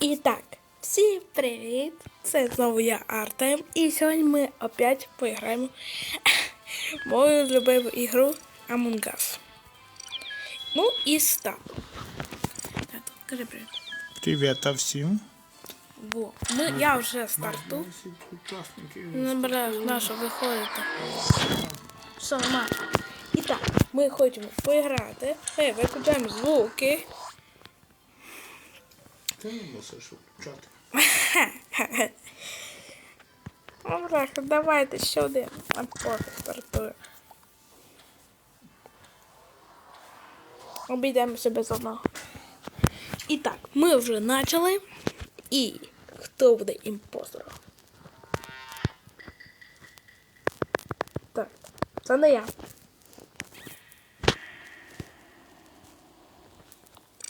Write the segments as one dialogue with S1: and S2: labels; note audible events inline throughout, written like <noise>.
S1: І так, всім привіт! Це знову я Артем. І сьогодні ми опять поіграємо <laughs> мою любиму ігру Among Us. Ну і. Тато, Кажи привіт.
S2: Привет а всім.
S1: Во. Ми, я вже старту. Набираю нашу виходити. Нормально. І так, ми хочемо поіграти. Ей, виключаємо звуки.
S2: Ти не мусиш включати.
S1: Добре, давайте ще один. А стартує. Обійдемося без одного. І так, ми вже почали. І хто буде імпостером? Так, це не я.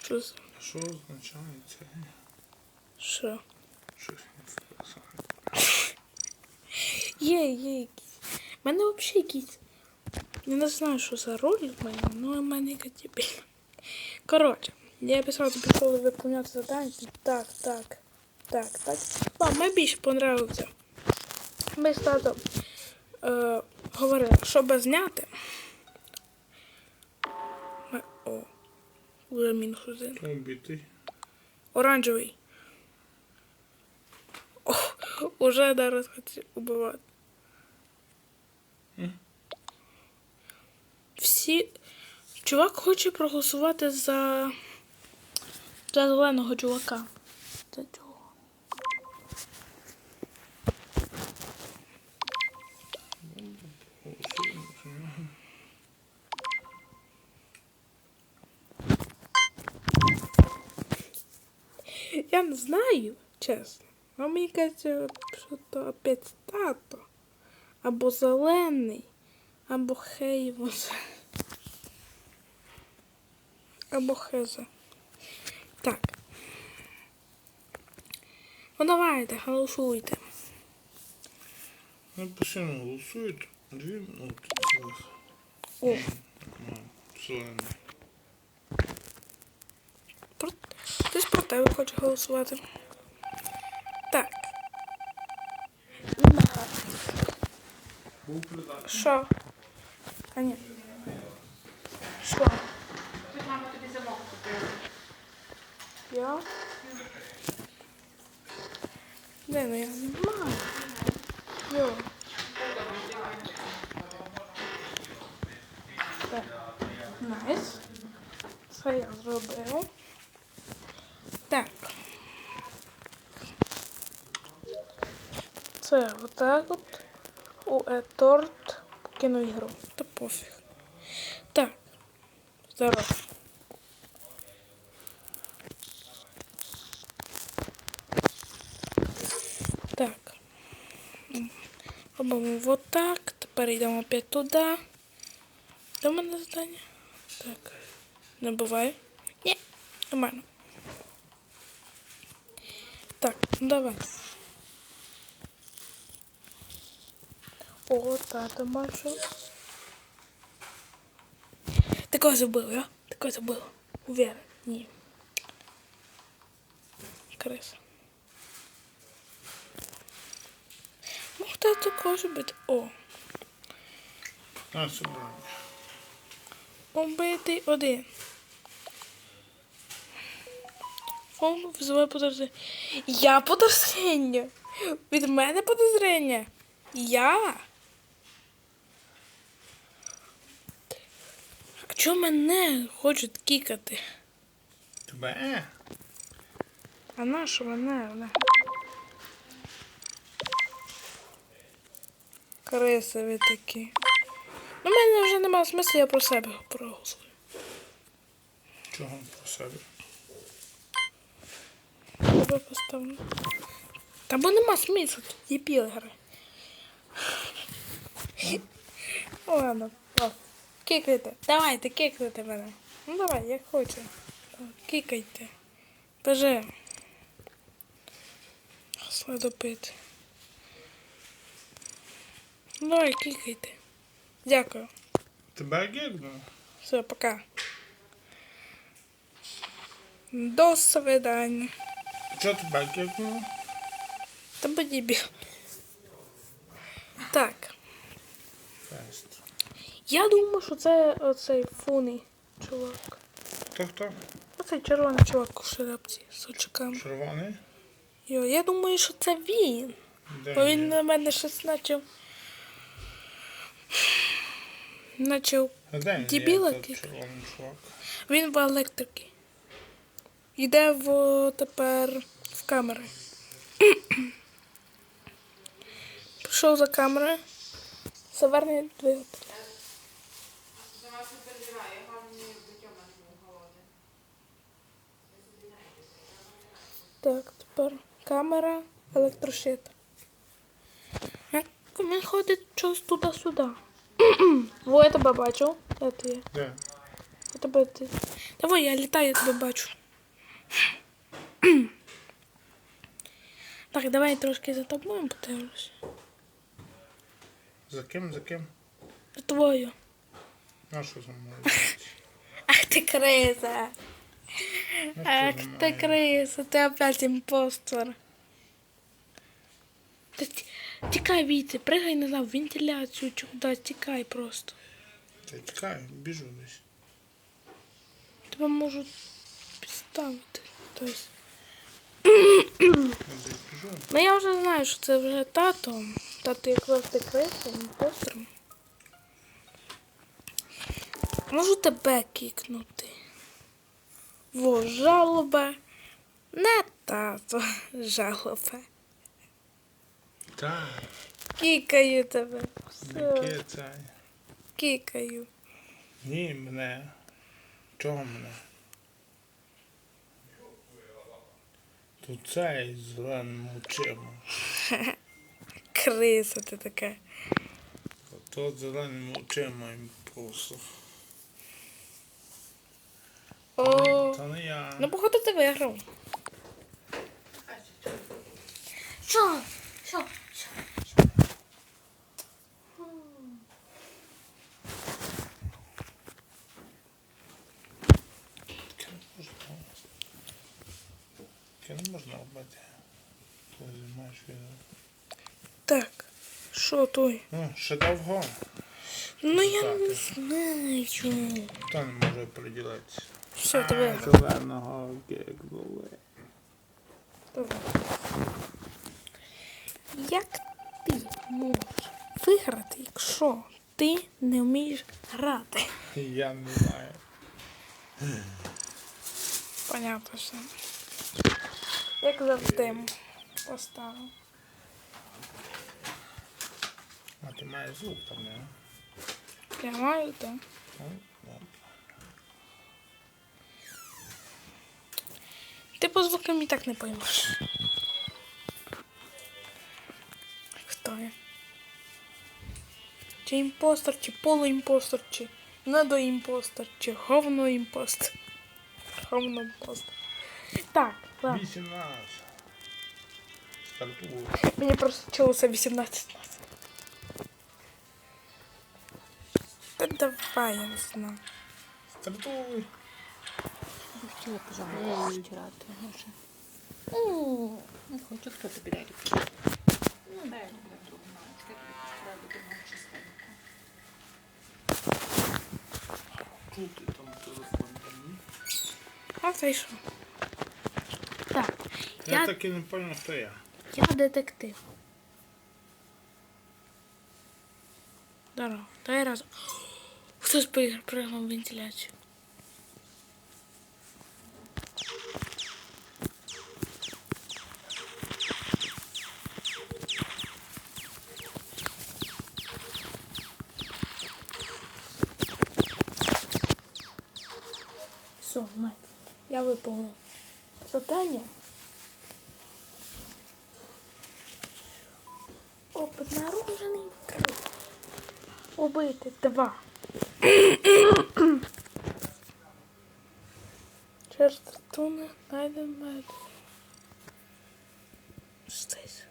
S1: Що?
S2: Що означає це?
S1: Що?
S2: Щось не вписано.
S1: Є, є якісь. У мене взагалі якісь. Я не знаю, що за роль в мене, але в мене дебільна. Коротше, я писав тобі коли виконувати завдання. Так, так, так, так. Вам мені більше понравився. Ми з татом е, говорили, щоб зняти. Вже мінус один.
S2: Убитий.
S1: Оранжевий. О, уже зараз хочу убивати.
S2: Mm.
S1: Всі. Чувак хоче проголосувати за. За зеленого чувака. За чого?
S2: Голосуємо за нього.
S1: Я не знаю, чесно. А мені кажеться, що то опять тато. Або зелений, або хейвоз. Або хезе. Так. Ну давайте, голосуйте.
S2: Ну, постійно голосують. Дві минути.
S1: О,
S2: Ну, зелений.
S1: про... хтось про тебе хоче голосувати. Так. Що? А ні. Що?
S3: Тут мама тобі замок купила.
S1: Я? Де ну я не маю. Йо. Найс. Це я зробив. Так. Це отак от. У е, торт покинув ігру. Та пофіг. Так. Здорово. Так. Робимо вот так. Тепер йдемо опять туди. Де в мене завдання? Так. Не буває. Ні, нормально. Так, ну давай. О, тато бачу. Такого забыл, а? Такого забыл. Уверен. Ні. Криса. Ну, хто також бути? О,
S2: А, правильно.
S1: убитий один. Фон визиває подозріння. Я подозріння. Від мене подозріння. Я. Чого мене хочуть кікати?
S2: Тебе?
S1: А на що мене? Ви такі. Ну, в мене вже немає смислу, я про себе проголосую.
S2: Чого про себе?
S1: Тебе поставлю. Та бо нема смислу, тут є пілгри. Ладно, кикайте. Давайте, кикайте мене. Ну давай, як хоче. Кикайте. Даже. Сладопит. Ну давай, кикайте. Дякую.
S2: Тебе гігнув?
S1: Все, пока. До свидания.
S2: Що тебе кикнуло?
S1: Та дебіл. Так.
S2: Фест.
S1: Я думаю, що це оцей фуний чувак.
S2: Хто хто?
S1: Оцей червоний чувак у шляпці з очками.
S2: Червоний?
S1: Йо, я думаю, що це він.
S2: Де
S1: Бо він на мене щось. Начав.
S2: А де він
S1: в електрики. Йде в тепер в камери. Пішов за камери. Заверне двигатель.
S3: За вас не переживаю, я вам не до Тьома не був голодний.
S1: Так, тепер камера, електрощит. Як він ходить щось туди-сюди. <clears throat> Во, я тебе бачу. Де ти є?
S2: Де?
S1: Я тебе ти. Давай, я літаю, я тебе бачу. <clears throat> Так, давай трошки за тобою подивлюся.
S2: За ким, за ким?
S1: За тобою.
S2: А що за мною? <laughs>
S1: Ах ти криса. Ах
S2: мною?
S1: криса, ти опять ті- Тікай, Війти, пригай назад в вентиляцію чи куди, тікай просто.
S2: Та чекай, біжу десь.
S1: Тебе можуть підставити. Тобто. Ну я вже знаю, що це вже тато. Тато як завжди криса, імпостером. Можу тебе кікнути. Во, жалоба. Не тато, <laughs> жалоба.
S2: Так,
S1: Кікаю тебе. Все,
S2: яке
S1: кікаю.
S2: Ні, мене. Чого мене? Тут цей зеленим очима. <laughs>
S1: Криса ти така.
S2: Тот з зеленими очима імпульсу.
S1: О,
S2: Та не я.
S1: ну походу ти виграв. Що? Що? Що?
S2: Таке не можна. Таке не можна робити. Коли знімаєш відео.
S1: Так, що той?
S2: Ну, ще довго.
S1: Ну я не знаю.
S2: Хто не може приділитися?
S1: Все, виграв.
S2: Зеленого гекнули.
S1: Як ти можеш виграти, якщо ти не вмієш грати?
S2: Я не знаю.
S1: Понятно все. Як завжди поставив.
S2: А ти маєш звук там, не?
S1: Я маю, так. Ти по звукам і так не поймеш. Хто я? Чи імпостер, чи полуімпостер, чи недоімпостер, чи говно імпостер. Говно імпостер. Так, ладно.
S2: 18. Стартую.
S1: Мені просто чулося 18 нас. Та давай, я не знаю.
S2: Стартуй.
S3: Пожалуйста стирати. Може. О, не хочу, хто тобі дай руки. Ну, дай мені другу мамочку, я тобі додому чистенько.
S2: Чути там телефон. там?
S1: А це що? Так,
S2: Я
S1: я,
S2: так і не зрозумів, хто я.
S1: я детектив. Здорово, давай разом. Хтось при- пригнув вентиляцію. Завдання. Обнаружений Три. Убити два. Туне найден мед. Здесь.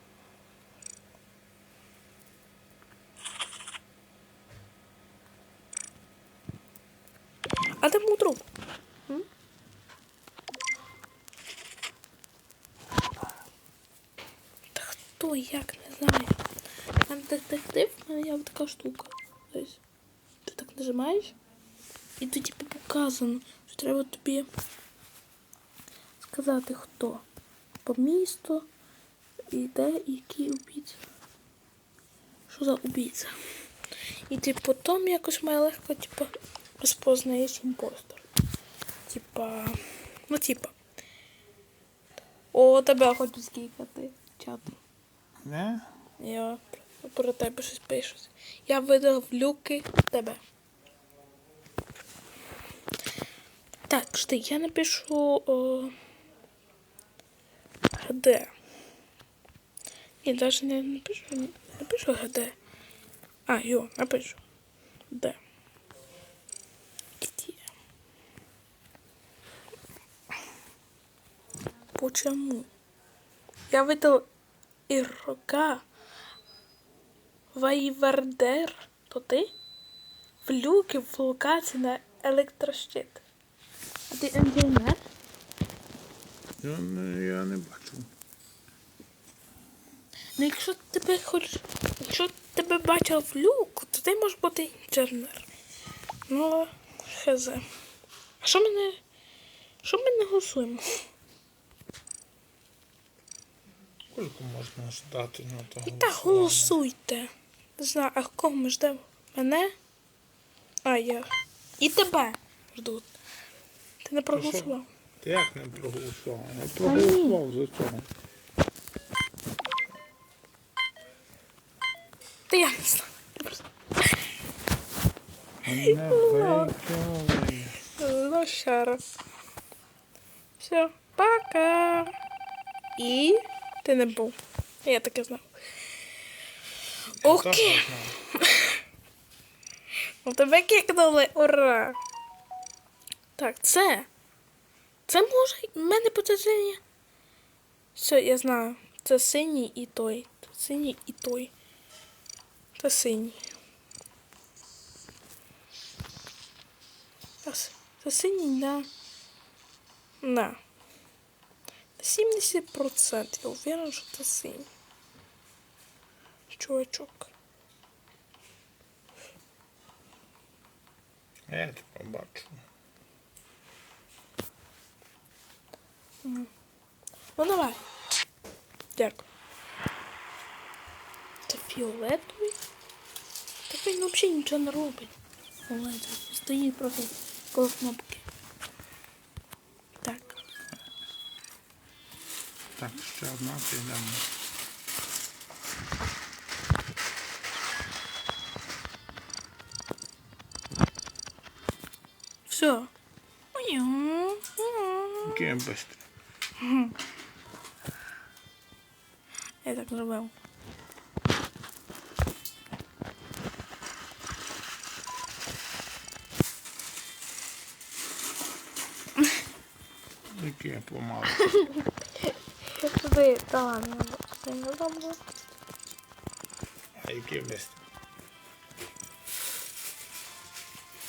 S1: А де був труп? М? Що, як, не знаю. Мене детектив, в мене є така штука. Ось. Ти так нажимаєш, і тут типу показано, що треба тобі сказати хто. По місту, і де, і який убійця. Що за убійця? І типу потім якось має легко, типу, розпознаєш імпостер. Типа. Ну, типа. О, тебе хочу скікати чатом.
S2: Не?
S1: Я про тебе щось пишуть. Я видав люки тебе. Так, жди, я напишу о, ГД. Ні, навіть не напишу, напишу ГД. А, йо, напишу. Д. Почему? Я видал игрока Вайвердер, то ти? В люки в локації на електрощит. А ти інженер?
S2: Я не, я не бачу.
S1: Ну якщо тебе хоч. Якщо тебе бачив в люку, то ти можеш бути інженер. Ну, хз. А що ми не. Що ми не голосуємо?
S2: Скільки можна ждати на того?
S1: І так голосуйте. Не знаю, а кого ми ждемо? Мене? А, я. І тебе ждуть. Ти не проголосував.
S2: Ти як не проголосував? Я проголосував за цього.
S1: Та я не знаю.
S2: Не виконує.
S1: Ну, ще раз. Все, пока. І ти не був. Я таке знав. Окей. У тебе кикнули, ура! Так, це. Це може. в мене подозріння. Все, я знаю. Це синій і той. Це синій і той. Це синій. Це, синій на. На. 70%. Я уверен, що це синій. Чувачок.
S2: Я тебе бачу.
S1: Ну давай. Дякую. Це фіолетовий. Так він взагалі нічого не робить. Фіолетовий. Стоїть просто коло кнопки. Так,
S2: ще одна підемо.
S1: Все.
S2: Я быстро.
S1: Я так зробив.
S2: Який я <laughs> помалу.
S1: Я тобі дала не не роблю.
S2: А який быстро.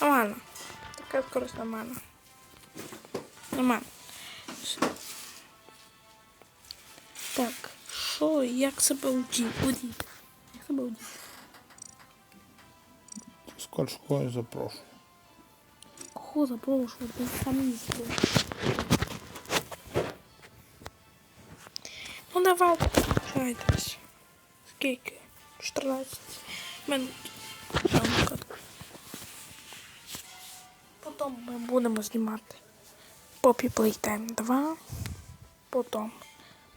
S1: Нормально. Така скорость нормально. Нормально. Так, що, як себе удіти? Як себе удіти?
S2: Скоро школу запрошую.
S1: Кого запрошувати? Ти самі збив. Ну давай, включайтесь. Скільки? 14 минут. Потім ми будемо знімати Poppy Playtime 2. Потім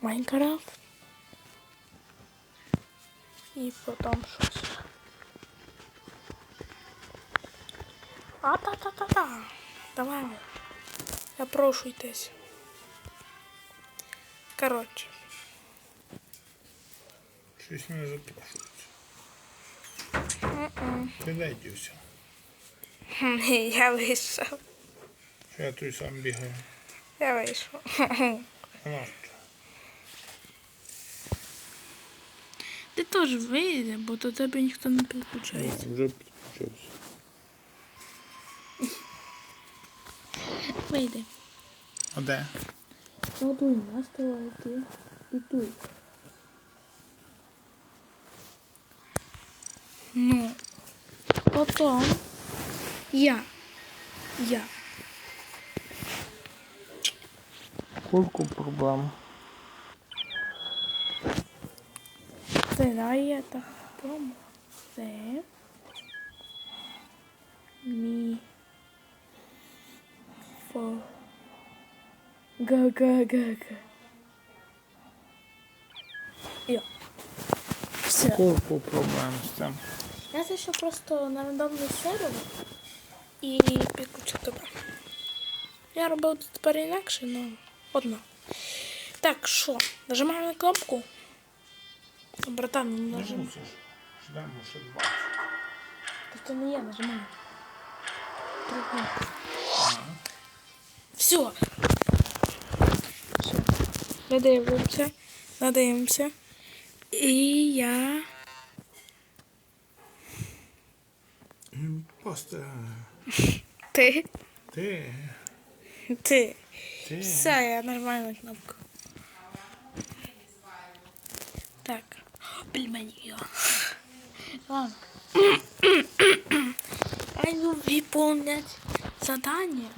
S1: Майнкрафт. І потім щось. А та та та та Давай. Запрошуйтесь. Коротше.
S2: Щось не запрошують. Ти де дівся? <laughs>
S1: Я вийшов.
S2: Що я тут сам бігаю?
S1: Я вийшов. Ти теж вийде, бо до тебе ніхто не підключається.
S2: Вже підключився.
S1: Вийде.
S2: А де?
S1: Годуй нас, ти і туй. Ну, потом я, я,
S2: Сколько проблем?
S1: Це дай это промо. Це мі фо га га га га. Йо. Все.
S2: Сколько проблем з цим?
S1: Я зайшов просто на рандомний сервер і підключив тебе. Я робив це тепер інакше, але одно. Так, що? Нажимаємо на кнопку. Братан, ну нажимай.
S2: Ждемо ще 20.
S1: Тобто не я нажимаю. Другу. Все. Все. Надивимося. Надивимося. І я.
S2: Просто
S1: Ти.
S2: ти,
S1: Ти.
S2: ти.
S1: Все, я нажимаю на кнопку. Так. Пельмені. Ладно. Ай, ну выполнять задание.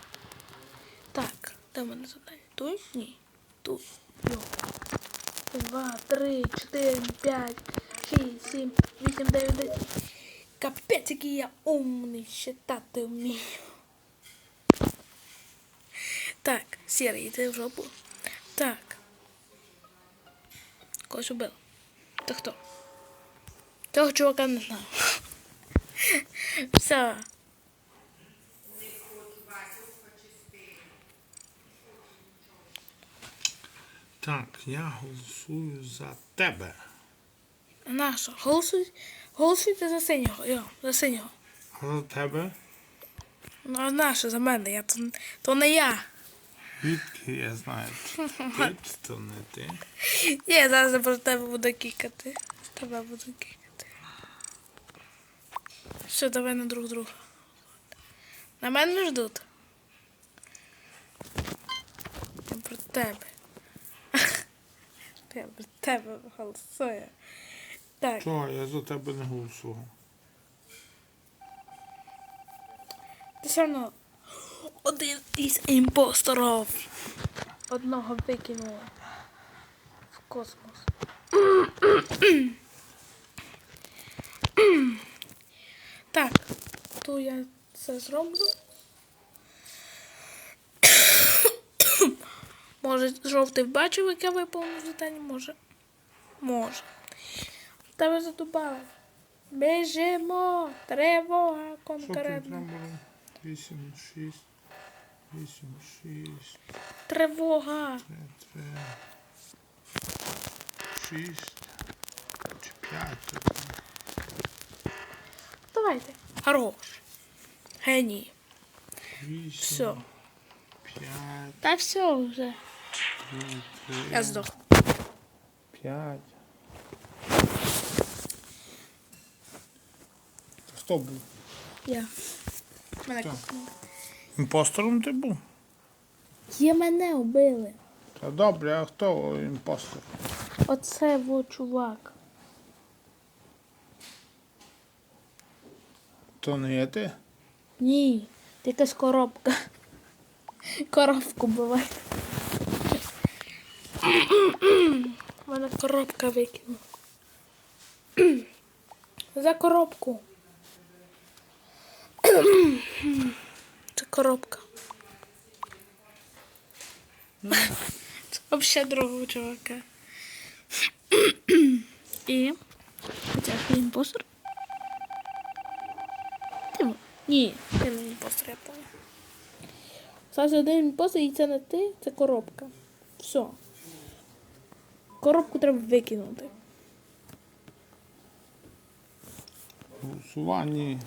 S1: Так, де в мене задання? Тут? Ні. Тут. Йо. Два, три, чотири, п'ять, шість, сім, вісім, дев'ять, десять. Капець, який я умний, считати вмію. Так, сірий, ти в жопу. Так. Когось убив. Ти хто? Цього чувака не знаю. Все.
S2: Так, я голосую за тебе.
S1: Наша. Голосуй. Голосуйте за синього. Йо, за синього.
S2: А за тебе?
S1: Ну, а наша за мене. Я то, то не я.
S2: Відки я знаю. <laughs> Ти чи то не ти.
S1: Я зараз про тебе буду кікати. Тебе буду кікати. Все, давай на друг друга. На мене не ждуть. Я про тебе. <laughs> Я про тебе голосую. Так,
S2: Чого, я за тебе не голосував.
S1: ти все одно один із імпосторів. Одного викинули в космос. Так, то я це зроблю. Може, жовтий бачив, яке виповнив завдання? Може. Може. Тебе задубали. Біжимо! Тривога
S2: Що тут
S1: конкретно.
S2: треба? 8, 6, 8, 6,
S1: Тривога.
S2: 3, 3, 6, чи 5.
S1: Давайте. Хорош. Геній.
S2: 8,
S1: Все.
S2: 5,
S1: Та все вже.
S2: 3, 3,
S1: Я здох.
S2: 5. Хто був?
S1: Я. Мене
S2: Так.
S1: копнули.
S2: Імпостором ти був?
S1: Є мене убили.
S2: Та добре, а хто імпостор?
S1: Оце во чувак.
S2: То не є ти?
S1: Ні, ти якась коробка. Коробку буває. Мене коробка викинула. За коробку. Це коробка. Це взагалі другого чувака. І. Хоча він імпостер. Ні, ти не імпостер, я понял. Зараз один імпостер і це не ти, це коробка. Все. Коробку треба викинути.
S2: Голосування.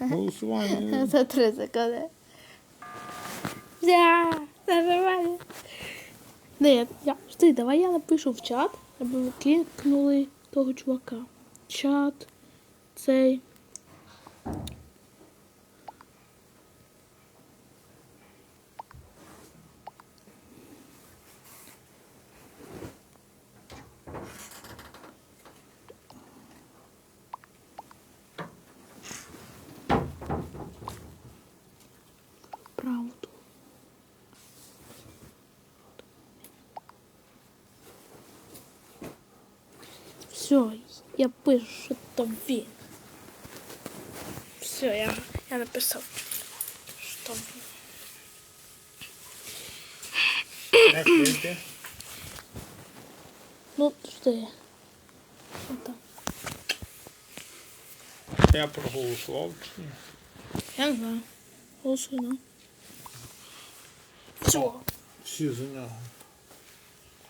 S2: Голосування. <laughs>
S1: За три секунди. Я. Не, я, стой, давай я напишу в чат, аби ви кикнули того чувака. Чат, цей. Все, я пишу, що то він. Все, я, я написав, що.
S2: Як вийти?
S1: Ну, жди. Що там?
S2: Я проголосував чи ні?
S1: Я не знаю. Голосуй, ну. Все.
S2: Всі за нього.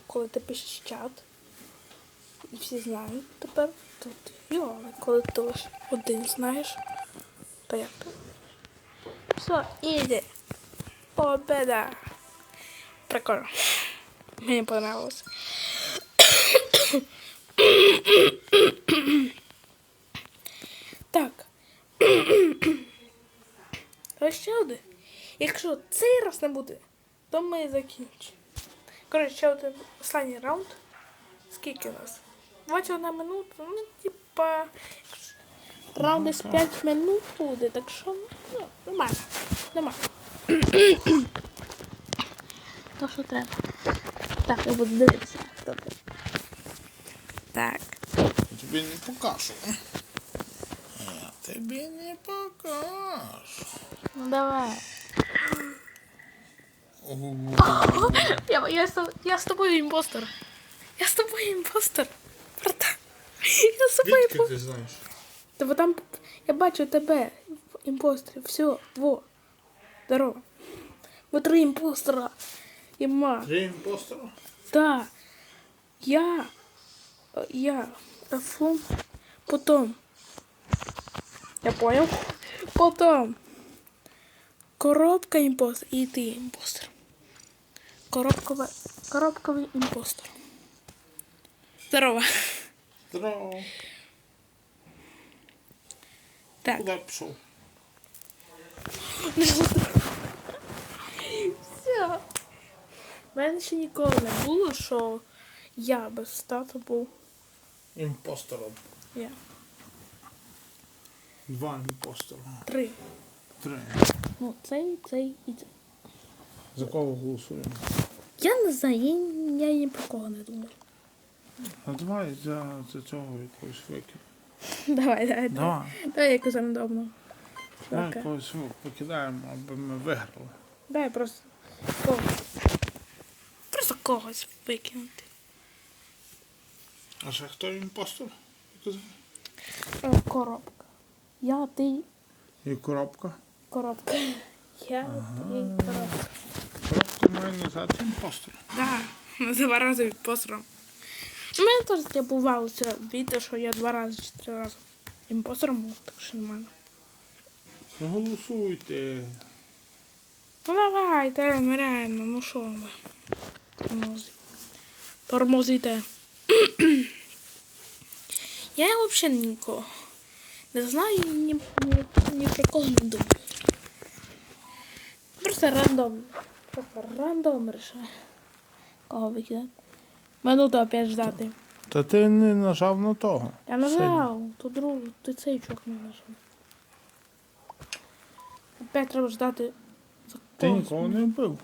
S1: Коли ти пишеш чат, всі знають тепер, то ти йо, коли ти лише один знаєш, то як то? Все, іди. Победа. Прикольно. Мені понравилось. так. А ще один. Якщо цей раз не буде, то ми закінчимо. Коротше, ще один останній раунд. Скільки у нас? 21 минута, ну, типа. Раунд десь 5 минут буде, так що ну, нормально. Нормально. <coughs> То, що треба. Так, я буду дивитися. Хто тут. Так.
S2: Тобі не покажу. Я тобі не покажу.
S1: Ну давай.
S2: Ого. <coughs>
S1: Я, я, з- я з тобою імпостер. Я з тобою імпостер. Я з тобою
S2: ти знаєш?
S1: Та бо там я бачу тебе в. Все, во. Здорово. Ви три імпостера. Іма.
S2: Три імпостера?
S1: Да. Я. Я. Афон. Потом. Я понял? Потом. Коробка імпостер. І ти імпостер. Коробкове. Коробковий імпостер. Здорово.
S2: Здорово.
S1: Так.
S2: Куди пішов?
S1: Все. У мене ще ніколи не було, що я без тата був.
S2: Імпостером.
S1: Я.
S2: Два імпостера.
S1: Три.
S2: Три.
S1: Ну, цей, цей і цей.
S2: За кого голосуємо?
S1: Я не знаю, я, я ні про кого не думаю.
S2: А давай за, за цього якогось викину. <laughs>
S1: Давай, давай, давай.
S2: Давай.
S1: Давай якось рандомно.
S2: Давай якогось покидаємо, аби ми виграли.
S1: Давай просто когось. Просто когось викинути.
S2: А ще хто імпостер? Казав?
S1: Е, Коробка. Я, ти,
S2: І коробка.
S1: коробка. <laughs> Я, ти, коробка.
S2: Коробка має назвати імпостер.
S1: Да, <laughs> рази від постром. У мене теж таке бувало це відео, що я два рази чи три рази імпостером був, так що нормально.
S2: Голосуйте.
S1: Ну давайте, ну реально, ну що ви? Тормози. Тормозите. <clears throat> Я взагалі нікого. Не знаю ні, ні, ні про кого не думаю. Просто рандом. Просто рандом рішаю. Кого викидати? Минуту опять ждати.
S2: Та ти не нажав на того.
S1: Я нажав, то друг, ти цей чок не нажав. Опять треба ждати. за
S2: Ти
S1: когось.
S2: нікого не вбив.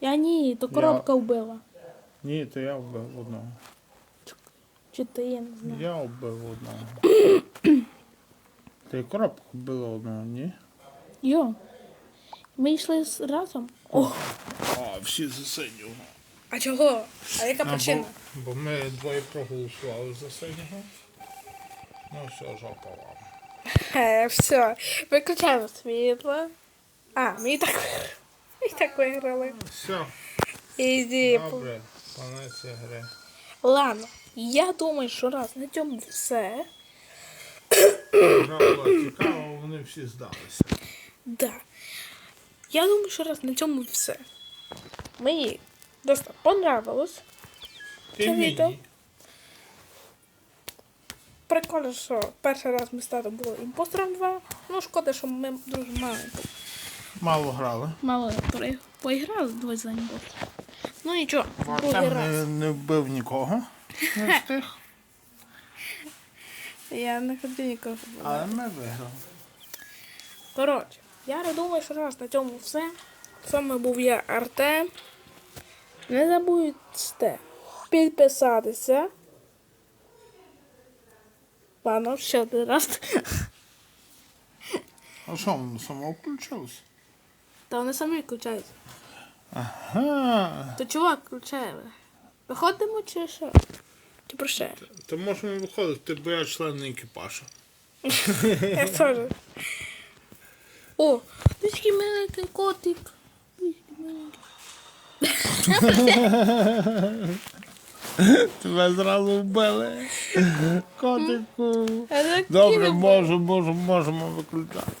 S1: Я ні, то коробка вбила.
S2: Ні, то я вбив одного.
S1: Чи ти, я не знаю.
S2: Я вбив одного. Ти коробку вбила одного, ні?
S1: Йо. Ми йшли з- разом. О,
S2: А, всі за синього.
S1: А чого? А яка
S2: А, бо, бо ми двоє проголосували за синього. Ну все, жопа вам.
S1: Е, все. Виключаємо світло. А, ми і так. Ми і так виграли.
S2: Все,
S1: Ізі.
S2: добре, конець гри.
S1: Ладно, я думаю, що раз на цьому все.
S2: Гра була цікава, вони всі здалися.
S1: Да. Я думаю, що раз на цьому все. Мені досить понравилось. Це відео. Прикольно, що перший раз ми з татом були імпостером 2. Ну, шкода, що ми дуже мало,
S2: Мало грали.
S1: мало пори- поіграли двоє за імпостером. Ну нічого, другий
S2: Артем
S1: раз.
S2: не, не вбив нікого. <laughs> Не встиг.
S1: Я не хотів нікого.
S2: Але ми виграли.
S1: Коротше, я думаю, що раз на цьому все. З вами був я Артем. Не забудьте підписатися Ладно, ще один раз.
S2: А що, воно само включилось?
S1: Та вони самі включаються.
S2: Ага.
S1: То чувак включає. Виходимо чи що? Чи прощає?
S2: То можемо виходити, бо я член екіпажу. <laughs>
S1: Я теж. О, десь маленький котик. Десь маленький. <laughs>
S2: Тебе зразу вбили. Котику. Добре,
S1: кинув.
S2: можемо, можемо, виключати.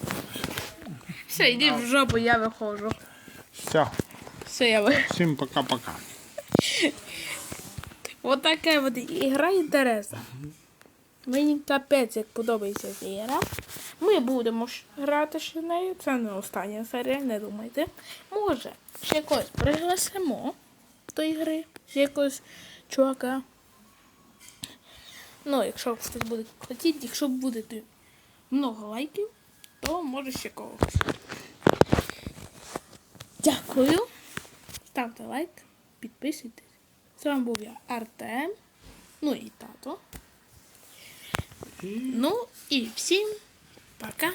S1: Все, йди в жопу, я виходжу.
S2: Все,
S1: Все, я виходжу.
S2: всім пока-пока. <laughs>
S1: Вот така от ігра інтересна. Мені капець як подобається ця ігра. Ми будемо грати ще нею. Це не остання серія, не думайте. Може, ще якось пригласимо до ігри, ще якогось чувака. Ну, якщо хтось буде хотіти, якщо будете много лайків, то може ще когось. Дякую. Ставте лайк, підписуйтесь. З вами був я Артем. Ну і тато. Ну і всім пока.